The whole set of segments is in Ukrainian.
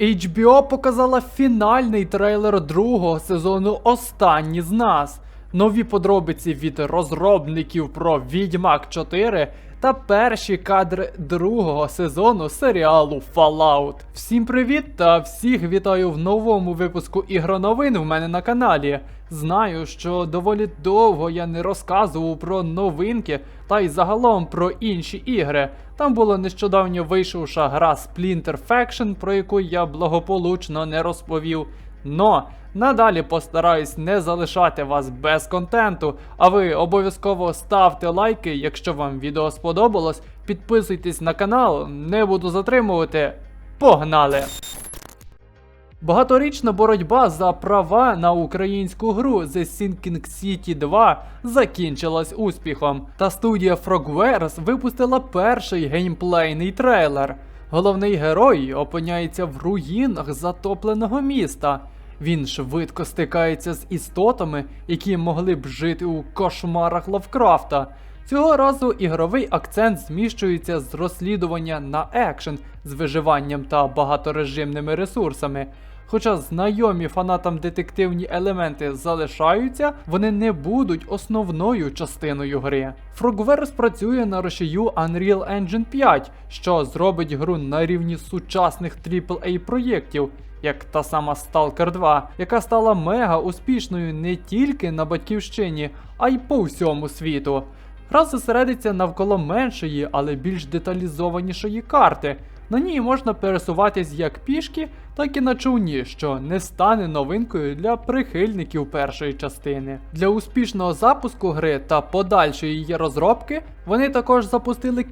HBO показала фінальний трейлер другого сезону Останні з нас. Нові подробиці від розробників про Відьмак 4 та перші кадри другого сезону серіалу Fallout. Всім привіт та всіх вітаю в новому випуску ігроновин в мене на каналі. Знаю, що доволі довго я не розказував про новинки та й загалом про інші ігри. Там була нещодавно вийшовша гра Splinter Faction, про яку я благополучно не розповів. Но надалі постараюсь не залишати вас без контенту. А ви обов'язково ставте лайки, якщо вам відео сподобалось. Підписуйтесь на канал, не буду затримувати. Погнали! Багаторічна боротьба за права на українську гру The Sinking City 2 закінчилась успіхом. Та студія Frogwares випустила перший геймплейний трейлер. Головний герой опиняється в руїнах затопленого міста. Він швидко стикається з істотами, які могли б жити у кошмарах Лавкрафта. Цього разу ігровий акцент зміщується з розслідування на екшен з виживанням та багаторежимними ресурсами. Хоча знайомі фанатам детективні елементи залишаються, вони не будуть основною частиною гри. Frogwares працює на рушію Unreal Engine 5, що зробить гру на рівні сучасних AAA проєктів, як та сама Stalker 2, яка стала мега успішною не тільки на батьківщині, а й по всьому світу. Гра зосередиться навколо меншої, але більш деталізованішої карти. На ній можна пересуватись як пішки, так і на човні, що не стане новинкою для прихильників першої частини. Для успішного запуску гри та подальшої її розробки вони також запустили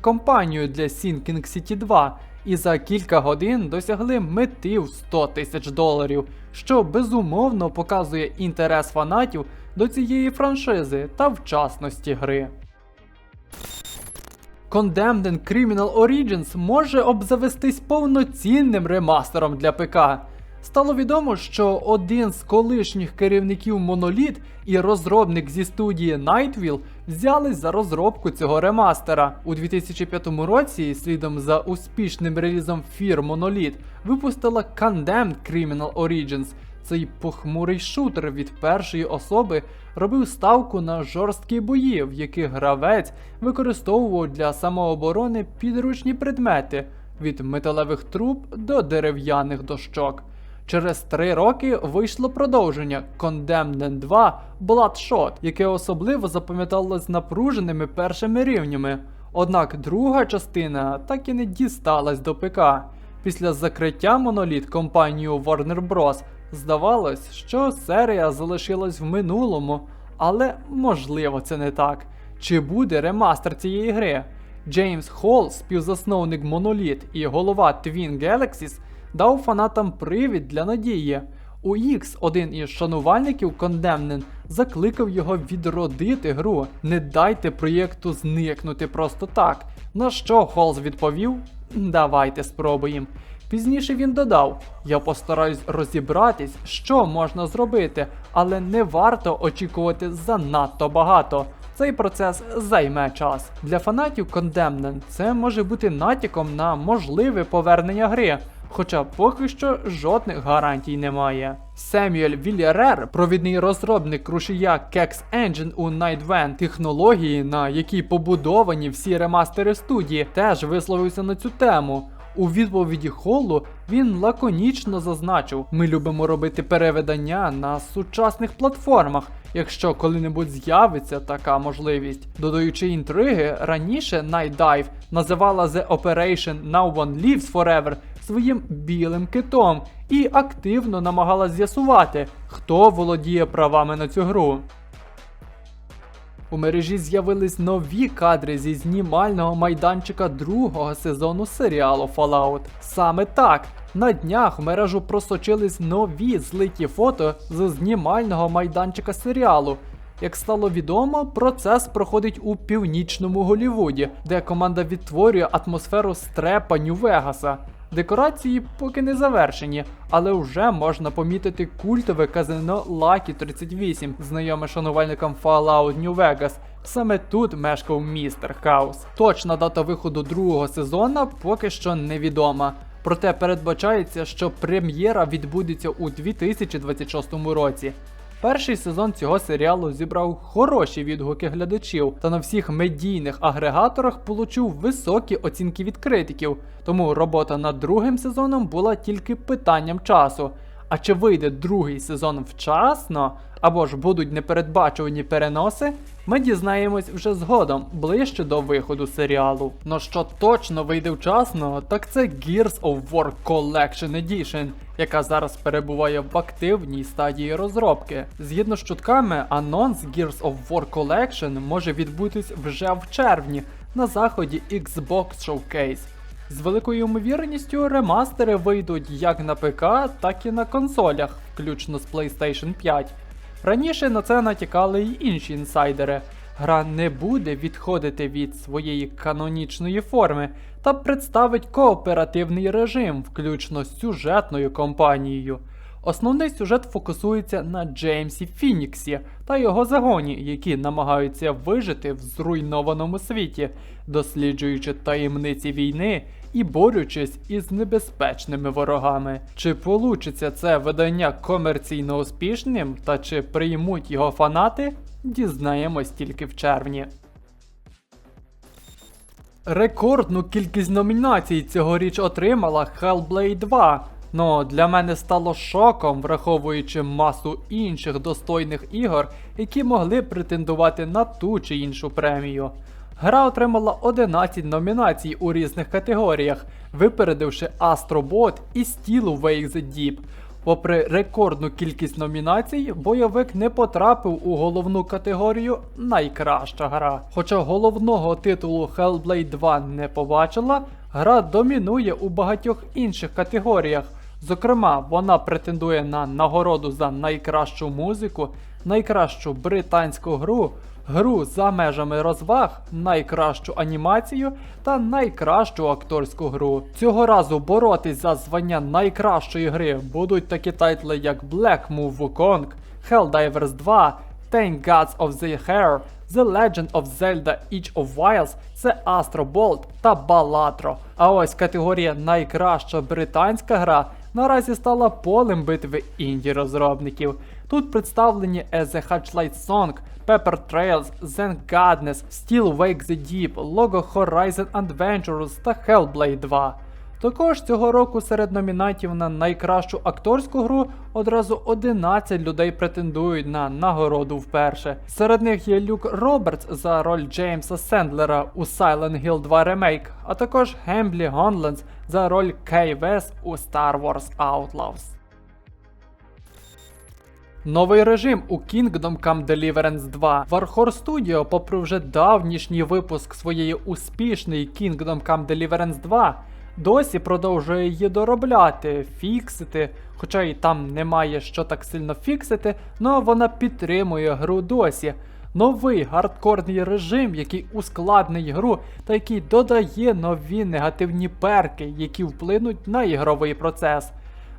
кампанію для Sinking City 2 і за кілька годин досягли мети в 100 тисяч доларів, що безумовно показує інтерес фанатів до цієї франшизи та вчасності гри. Condemned Criminal Origins може обзавестись повноцінним ремастером для ПК. Стало відомо, що один з колишніх керівників Monolith і розробник зі студії Nightwheel взялись за розробку цього ремастера. У 2005 році, слідом за успішним релізом Fear Monolith, випустила Condemned Criminal Origins. Цей похмурий шутер від першої особи робив ставку на жорсткі бої, в яких гравець використовував для самооборони підручні предмети від металевих труб до дерев'яних дощок. Через три роки вийшло продовження Condemned 2 Bloodshot, яке особливо запам'яталось напруженими першими рівнями. Однак друга частина так і не дісталась до ПК. Після закриття моноліт компанією Warner Bros. здавалось, що серія залишилась в минулому, але можливо це не так. Чи буде ремастер цієї гри? Джеймс Холл, співзасновник Monolith і голова Twin Galaxies, дав фанатам привід для надії. У X один із шанувальників Condemned закликав його відродити гру. Не дайте проєкту зникнути просто так. На що Холз відповів? Давайте спробуємо. Пізніше він додав: Я постараюсь розібратись, що можна зробити, але не варто очікувати занадто багато. Цей процес займе час. Для фанатів Condemned це може бути натяком на можливе повернення гри. Хоча поки що жодних гарантій немає. Семюель Вільярер, провідний розробник рушія Kex Engine у Nightvan, технології, на якій побудовані всі ремастери студії, теж висловився на цю тему. У відповіді Холлу він лаконічно зазначив: ми любимо робити переведення на сучасних платформах, якщо коли-небудь з'явиться така можливість. Додаючи інтриги, раніше Dive називала The Operation Now One Lives Forever своїм білим китом і активно намагалась з'ясувати, хто володіє правами на цю гру. У мережі з'явились нові кадри зі знімального майданчика другого сезону серіалу Fallout. Саме так, на днях в мережу просочились нові злиті фото з знімального майданчика серіалу. Як стало відомо, процес проходить у північному Голлівуді, де команда відтворює атмосферу стрепа Нью-Вегаса. Декорації поки не завершені, але вже можна помітити культове казино Lucky 38, знайоме шанувальникам Fallout New Vegas. Саме тут мешкав містер Хаус. Точна дата виходу другого сезону поки що невідома. Проте передбачається, що прем'єра відбудеться у 2026 році. Перший сезон цього серіалу зібрав хороші відгуки глядачів та на всіх медійних агрегаторах получив високі оцінки від критиків, тому робота над другим сезоном була тільки питанням часу. А чи вийде другий сезон вчасно, або ж будуть непередбачувані переноси, ми дізнаємось вже згодом, ближче до виходу серіалу. Ну що точно вийде вчасно, так це Gears of War Collection Edition, яка зараз перебуває в активній стадії розробки. Згідно з чутками, анонс Gears of War Collection може відбутись вже в червні на заході Xbox Showcase. З великою ймовірністю ремастери вийдуть як на ПК, так і на консолях, включно з PlayStation 5. Раніше на це натякали й інші інсайдери. Гра не буде відходити від своєї канонічної форми та представить кооперативний режим, включно з сюжетною кампанією. Основний сюжет фокусується на Джеймсі Фініксі та його загоні, які намагаються вижити в зруйнованому світі, досліджуючи таємниці війни і борючись із небезпечними ворогами. Чи получиться це видання комерційно успішним та чи приймуть його фанати, дізнаємось тільки в червні. Рекордну кількість номінацій цьогоріч отримала Hellblade 2. Ну, для мене стало шоком, враховуючи масу інших достойних ігор, які могли претендувати на ту чи іншу премію. Гра отримала 11 номінацій у різних категоріях, випередивши Astrobot і Steel Wake the Deep. Попри рекордну кількість номінацій, бойовик не потрапив у головну категорію Найкраща гра. Хоча головного титулу Hellblade 2 не побачила, гра домінує у багатьох інших категоріях. Зокрема, вона претендує на нагороду за найкращу музику, найкращу британську гру, гру за межами розваг, найкращу анімацію та найкращу акторську гру. Цього разу боротись за звання найкращої гри будуть такі тайтли, як Black Move Wukong, Helldivers 2, Ten Gods of the Hair, The Legend of Zelda Each of Wilds, це Astro Bolt та Balatro. А ось категорія найкраща британська гра наразі стала полем битви інді розробників. Тут представлені As a Hatchlight Song, Pepper Trails, Zen Godness, Steel Wake the Deep, Logo Horizon Adventures та Hellblade 2. Також цього року серед номінантів на найкращу акторську гру одразу 11 людей претендують на нагороду вперше. Серед них є Люк Робертс за роль Джеймса Сендлера у Silent Hill 2 Remake, а також Гемблі Гонлендс за роль Кей Вес у Star Wars Outlaws. Новий режим у Kingdom Come Deliverance 2. Warhor Studio, попри вже давнішній випуск своєї успішної Kingdom Come Deliverance 2, досі продовжує її доробляти, фіксити, хоча і там немає що так сильно фіксити, але вона підтримує гру досі. Новий гардкорний режим, який ускладнить гру та який додає нові негативні перки, які вплинуть на ігровий процес.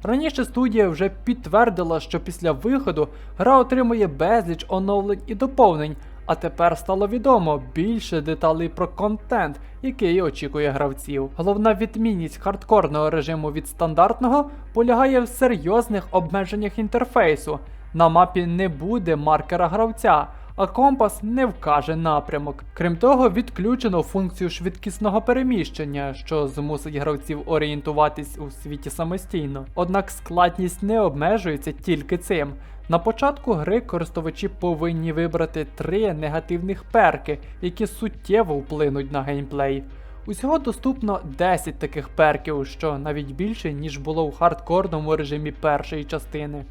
Раніше студія вже підтвердила, що після виходу гра отримує безліч оновлень і доповнень, а тепер стало відомо більше деталей про контент, який очікує гравців. Головна відмінність хардкорного режиму від стандартного полягає в серйозних обмеженнях інтерфейсу. На мапі не буде маркера гравця, а компас не вкаже напрямок. Крім того, відключено функцію швидкісного переміщення, що змусить гравців орієнтуватись у світі самостійно. Однак складність не обмежується тільки цим. На початку гри користувачі повинні вибрати три негативних перки, які суттєво вплинуть на геймплей. Усього доступно 10 таких перків, що навіть більше, ніж було в хардкорному режимі першої частини.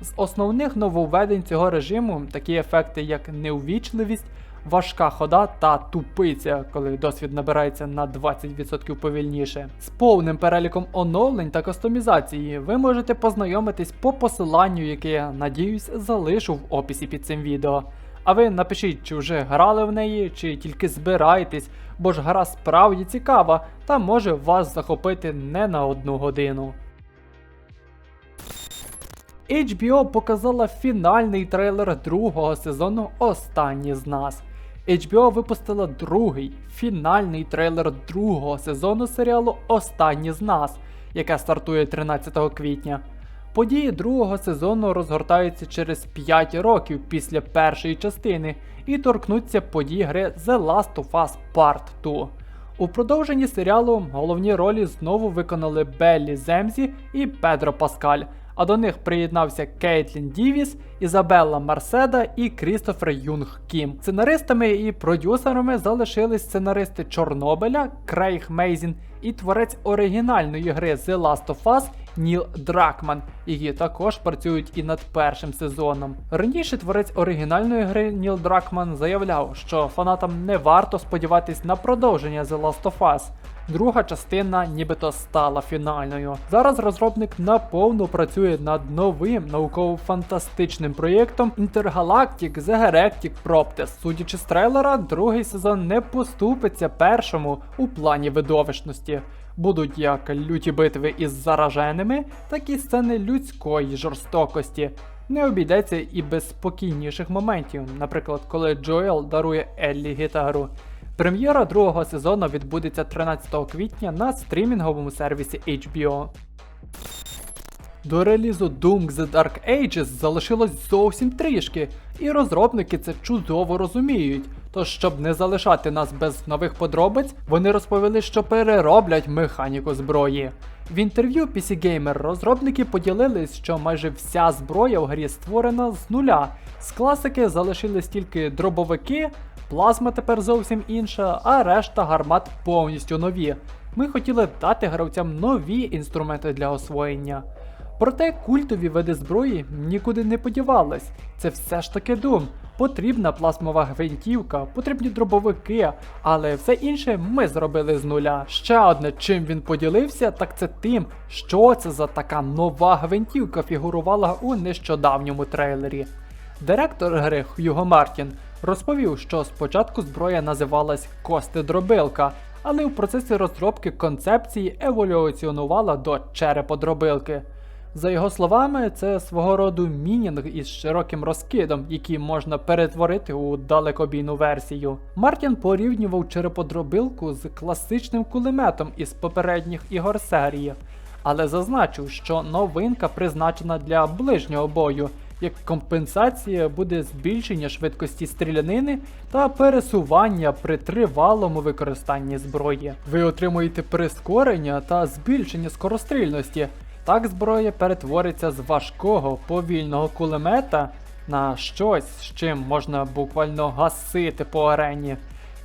З основних нововведень цього режиму такі ефекти, як неувічливість, важка хода та тупиця, коли досвід набирається на 20% повільніше. З повним переліком оновлень та кастомізації ви можете познайомитись по посиланню, яке я надіюсь залишу в описі під цим відео. А ви напишіть, чи вже грали в неї, чи тільки збираєтесь, бо ж гра справді цікава та може вас захопити не на одну годину. HBO показала фінальний трейлер другого сезону Останні з нас. HBO випустила другий фінальний трейлер другого сезону серіалу Останні з нас, яке стартує 13 квітня. Події другого сезону розгортаються через 5 років після першої частини і торкнуться подій гри The Last of Us Part 2. У продовженні серіалу головні ролі знову виконали Беллі Земзі і Педро Паскаль, а до них приєднався Кейтлін Дівіс, Ізабелла Марседа і Крістофер Юнг Кім. Сценаристами і продюсерами залишились сценаристи Чорнобиля Крейг Мейзін і творець оригінальної гри The Last of Us Ніл Дракман, які також працюють і над першим сезоном. Раніше творець оригінальної гри Ніл Дракман заявляв, що фанатам не варто сподіватись на продовження The Last of Us. Друга частина нібито стала фінальною. Зараз розробник наповну працює над новим науково-фантастичним проєктом Intergalactic The Galactic Proptes. Судячи з трейлера, другий сезон не поступиться першому у плані видовищності. Будуть як люті битви із зараженими, так і сцени людської жорстокості. Не обійдеться і без спокійніших моментів, наприклад, коли Джоел дарує Еллі гітару. Прем'єра другого сезону відбудеться 13 квітня на стрімінговому сервісі HBO. До релізу Doom The Dark Ages залишилось зовсім трішки, і розробники це чудово розуміють. Тож, щоб не залишати нас без нових подробиць, вони розповіли, що перероблять механіку зброї. В інтерв'ю PC Gamer розробники поділились, що майже вся зброя в грі створена з нуля. З класики залишились тільки дробовики, плазма тепер зовсім інша, а решта гармат повністю нові. Ми хотіли дати гравцям нові інструменти для освоєння. Проте культові види зброї нікуди не подівались. Це все ж таки Doom. Потрібна плазмова гвинтівка, потрібні дробовики, але все інше ми зробили з нуля. Ще одне, чим він поділився, так це тим, що це за така нова гвинтівка фігурувала у нещодавньому трейлері. Директор гри Хьюго Мартін розповів, що спочатку зброя називалась Костедробилка, але в процесі розробки концепції еволюціонувала до череподробилки. За його словами, це свого роду мінінг із широким розкидом, який можна перетворити у далекобійну версію. Мартін порівнював череподробилку з класичним кулеметом із попередніх ігор серії, але зазначив, що новинка призначена для ближнього бою. Як компенсація буде збільшення швидкості стрілянини та пересування при тривалому використанні зброї. Ви отримуєте прискорення та збільшення скорострільності. Так зброя перетвориться з важкого повільного кулемета на щось, з чим можна буквально гасити по арені.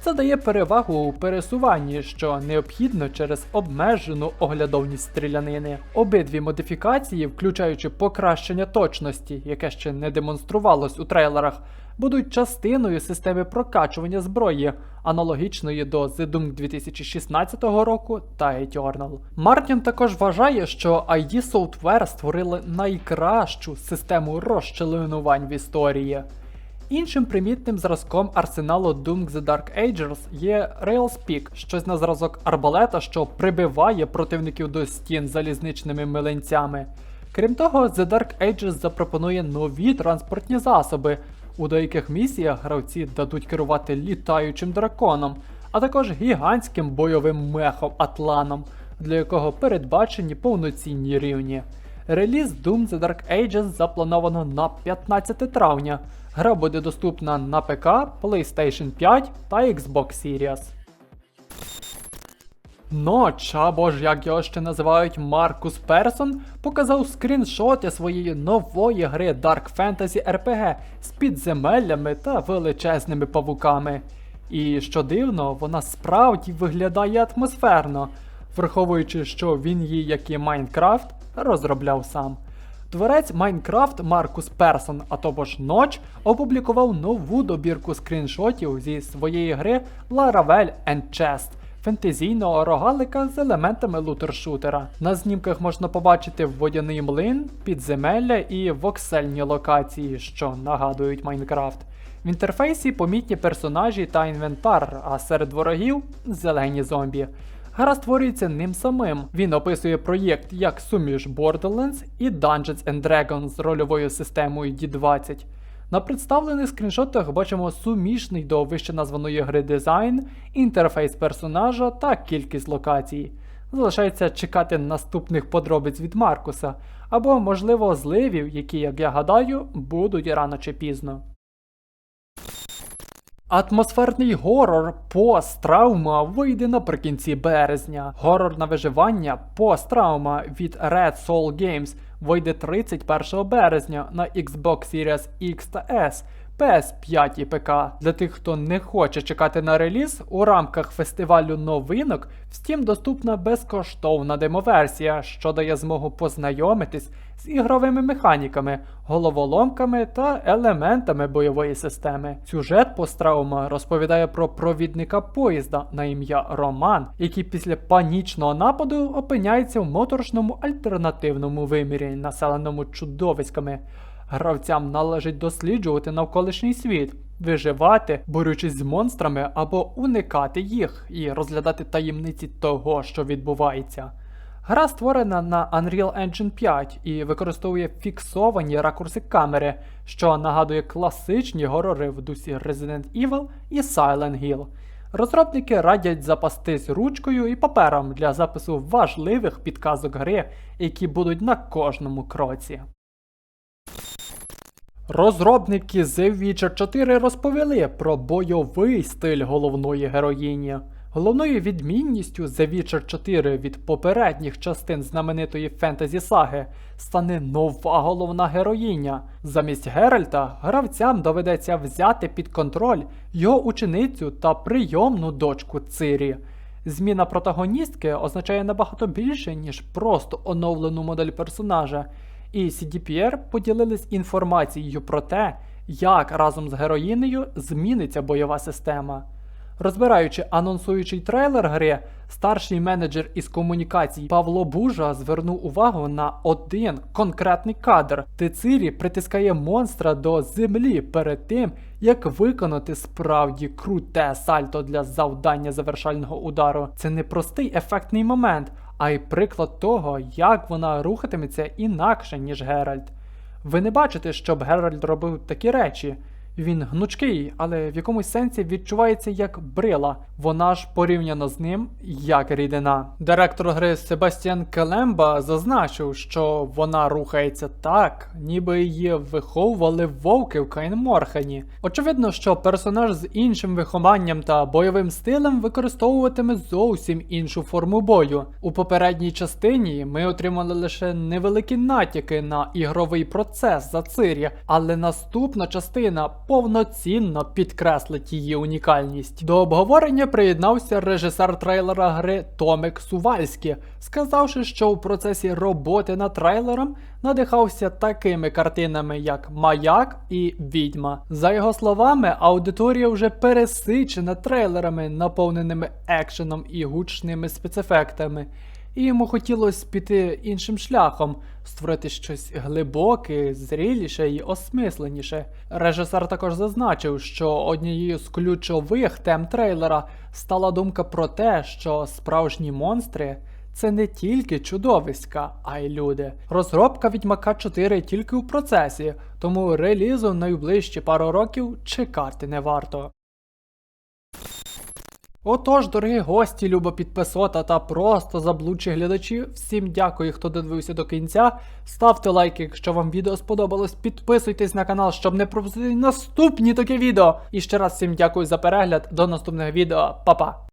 Це дає перевагу у пересуванні, що необхідно через обмежену оглядовність стрілянини. Обидві модифікації, включаючи покращення точності, яке ще не демонструвалось у трейлерах, будуть частиною системи прокачування зброї, аналогічної до The Doom 2016 року та Eternal. Мартін також вважає, що ID Software створили найкращу систему розчленувань в історії. Іншим примітним зразком арсеналу Doom The Dark Ages є Railspeak, щось на зразок арбалета, що прибиває противників до стін залізничними миленцями. Крім того, The Dark Ages запропонує нові транспортні засоби. У деяких місіях гравці дадуть керувати літаючим драконом, а також гігантським бойовим мехом Атланом, для якого передбачені повноцінні рівні. Реліз Doom The Dark Ages заплановано на 15 травня. Гра буде доступна на ПК, PlayStation 5 та Xbox Series. Ноч, або ж як його ще називають Маркус Персон, показав скріншоти своєї нової гри Dark Fantasy RPG з підземеллями та величезними павуками. І що дивно, вона справді виглядає атмосферно, враховуючи, що він її, як і Майнкрафт, розробляв сам. Творець Майнкрафт Маркус Персон, а тобто ж Ноч, опублікував нову добірку скріншотів зі своєї гри Laravel and Chest, фентезійного рогалика з елементами лутер-шутера. На знімках можна побачити водяний млин, підземелля і воксельні локації, що нагадують Майнкрафт. В інтерфейсі помітні персонажі та інвентар, а серед ворогів зелені зомбі. Гра створюється ним самим. Він описує проєкт як суміш Borderlands і Dungeons and Dragons з рольовою системою D20. На представлених скріншотах бачимо сумішний до вище названої гри дизайн, інтерфейс персонажа та кількість локацій. Залишається чекати наступних подробиць від Маркуса, або, можливо, зливів, які, як я гадаю, будуть рано чи пізно. Атмосферний горор посттравма вийде наприкінці березня. Горор на виживання посттравма від Red Soul Games вийде 31 березня на Xbox Series X та S. PS5 і ПК. Для тих, хто не хоче чекати на реліз, у рамках фестивалю новинок в Steam доступна безкоштовна демоверсія, що дає змогу познайомитись з ігровими механіками, головоломками та елементами бойової системи. Сюжет посттравма розповідає про провідника поїзда на ім'я Роман, який після панічного нападу опиняється в моторошному альтернативному вимірі, населеному чудовиськами. Гравцям належить досліджувати навколишній світ, виживати, борючись з монстрами або уникати їх і розглядати таємниці того, що відбувається. Гра створена на Unreal Engine 5 і використовує фіксовані ракурси камери, що нагадує класичні горори в дусі Resident Evil і Silent Hill. Розробники радять запастись ручкою і папером для запису важливих підказок гри, які будуть на кожному кроці. Розробники The Witcher 4 розповіли про бойовий стиль головної героїні. Головною відмінністю The Witcher 4 від попередніх частин знаменитої фентезі саги стане нова головна героїня. Замість Геральта гравцям доведеться взяти під контроль його ученицю та прийомну дочку Цирі. Зміна протагоністки означає набагато більше, ніж просто оновлену модель персонажа і CDPR поділились інформацією про те, як разом з героїнею зміниться бойова система. Розбираючи анонсуючий трейлер гри, старший менеджер із комунікацій Павло Бужа звернув увагу на один конкретний кадр, Децирі притискає монстра до землі перед тим, як виконати справді круте сальто для завдання завершального удару. Це не простий ефектний момент, а й приклад того, як вона рухатиметься інакше, ніж Геральт. Ви не бачите, щоб Геральт робив такі речі. Він гнучкий, але в якомусь сенсі відчувається як брила. Вона ж порівняно з ним як рідина. Директор гри Себастьян Келемба зазначив, що вона рухається так, ніби її виховували вовки в Кайнморхені. Очевидно, що персонаж з іншим вихованням та бойовим стилем використовуватиме зовсім іншу форму бою. У попередній частині ми отримали лише невеликі натяки на ігровий процес за Цирі, але наступна частина повноцінно підкреслить її унікальність. До обговорення приєднався режисер трейлера гри Томик Сувальський, сказавши, що у процесі роботи над трейлером надихався такими картинами, як Маяк і Відьма. За його словами, аудиторія вже пересичена трейлерами, наповненими екшеном і гучними спецефектами. І йому хотілося піти іншим шляхом, створити щось глибоке, зріліше і осмисленіше. Режисер також зазначив, що однією з ключових тем трейлера стала думка про те, що справжні монстри це не тільки чудовиська, а й люди. Розробка Відьмака 4 тільки у процесі, тому релізу найближчі пару років чекати не варто. Отож, дорогі гості, любо підписота та просто заблудші глядачі, всім дякую, хто додивився до кінця. Ставте лайки, якщо вам відео сподобалось, підписуйтесь на канал, щоб не пропустити наступні такі відео. І ще раз всім дякую за перегляд. До наступних відео, Па-па!